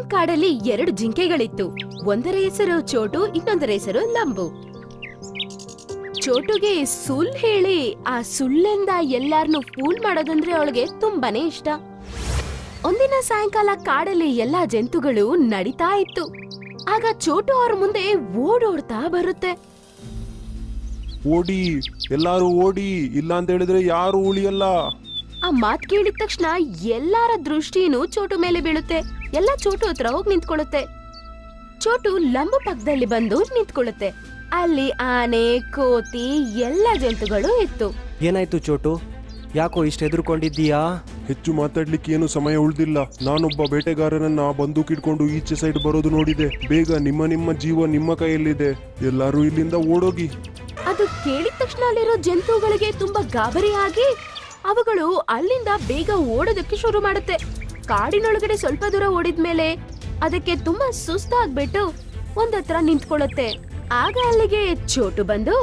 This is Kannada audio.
ಒಂದ್ ಕಾಡಲ್ಲಿ ಎರಡು ಜಿಂಕೆಗಳಿತ್ತು. ಒಂದರ ಹೆಸರು ಚೋಟು, ಇನ್ನೊಂದರ ಹೆಸರು ಲಂಬು. ಚೋಟುಗೆ ಸುಲ್ ಹೇಳಿ, ಆ ಸುಳ್ಳಿಂದ ಎಲ್ಲಾರ್ನು ಫೂಲ್ ಮಾಡೋದಂದ್ರೆ ಅವಳಿಗೆ ತುಂಬಾನೇ ಇಷ್ಟ. ಒಂದಿನ ಸಾಯಂಕಾಲ ಕಾಡಲ್ಲಿ ಎಲ್ಲಾ ಜಂತುಗಳು ನಡೀತಾ ಇತ್ತು. ಆಗ ಚೋಟು ಅವ್ರ ಮುಂದೆ ಓಡೋಡ್ತಾ ಬರುತ್ತೆ. ಓಡಿ, ಎಲ್ಲಾರು ಓಡಿ ಇಲ್ಲ ಅಂತ ಹೇಳಿದ್ರೆ ಯಾರು ಉಳಿಯಲ್ಲ. ಮಾತ್ ಕೇಳಿದ ತಕ್ಷಣ ಎಲ್ಲಾರ ದೃಷ್ಟಿನೂ ಚೋಟು ಮೇಲೆ ಬೀಳುತ್ತೆ. ಎಲ್ಲ ಚೋಟು ಹತ್ರ ಹೋಗಿ ನಿಂತ್ಕೊಳ್ಳುತ್ತೆ. ಚೋಟು ಲಂಬ ಪಕ್ಕದಲ್ಲಿ ಬಂದು ನಿಂತ್ಕೊಳ್ಳುತ್ತೆ. ಅಲ್ಲಿ ಆನೆ ಕೋತಿ ಎಲ್ಲ ಜಂತುಗಳು ಇತ್ತು. ಏನಾಯ್ತು ಚೋಟು? ಯಾಕೋ ಇಷ್ಟು ಹೆದರ್ಕೊಂಡಿದ್ದೀಯಾ? ಹೆಚ್ಚು ಮಾತಾಡ್ಲಿಕ್ಕೆ ಏನು ಸಮಯ ಉಳಿದಿಲ್ಲ. ನಾನೊಬ್ಬ ಬೇಟೆಗಾರನನ್ನ ಬಂದೂಕ್ ಇಟ್ಕೊಂಡು ಈಚೆ ಸೈಡ್ ಬರೋದು ನೋಡಿದೆ. ಬೇಗ ನಿಮ್ಮ ನಿಮ್ಮ ಜೀವ ನಿಮ್ಮ ಕೈಯಲ್ಲಿದೆ. ಎಲ್ಲಾರು ಇಲ್ಲಿಂದ ಓಡೋಗಿ. ಅದು ಕೇಳಿದ ತಕ್ಷಣ ಅಲ್ಲಿರೋ ಜಂತುಗಳಿಗೆ ತುಂಬಾ ಗಾಬರಿ ಆಗಿ ಅವುಗಳು ಅಲ್ಲಿಂದ ಬೇಗ ಓಡೋದಕ್ಕೆ ಶುರು ಮಾಡುತ್ತೆ ಕಾಡಿನೊಳಗಡೆ ಸ್ವಲ್ಪ ದೂರ ಓಡಿದ್ಮೇಲೆ ಅದಕ್ಕೆ ತುಂಬಾ ಸುಸ್ತಾಗ್ಬಿಟ್ಟು ಒಂದತ್ರ ನಿಂತ್ಕೊಳ್ಳುತ್ತೆ ಆಗ ಅಲ್ಲಿಗೆ ಚೋಟು ಬಂದು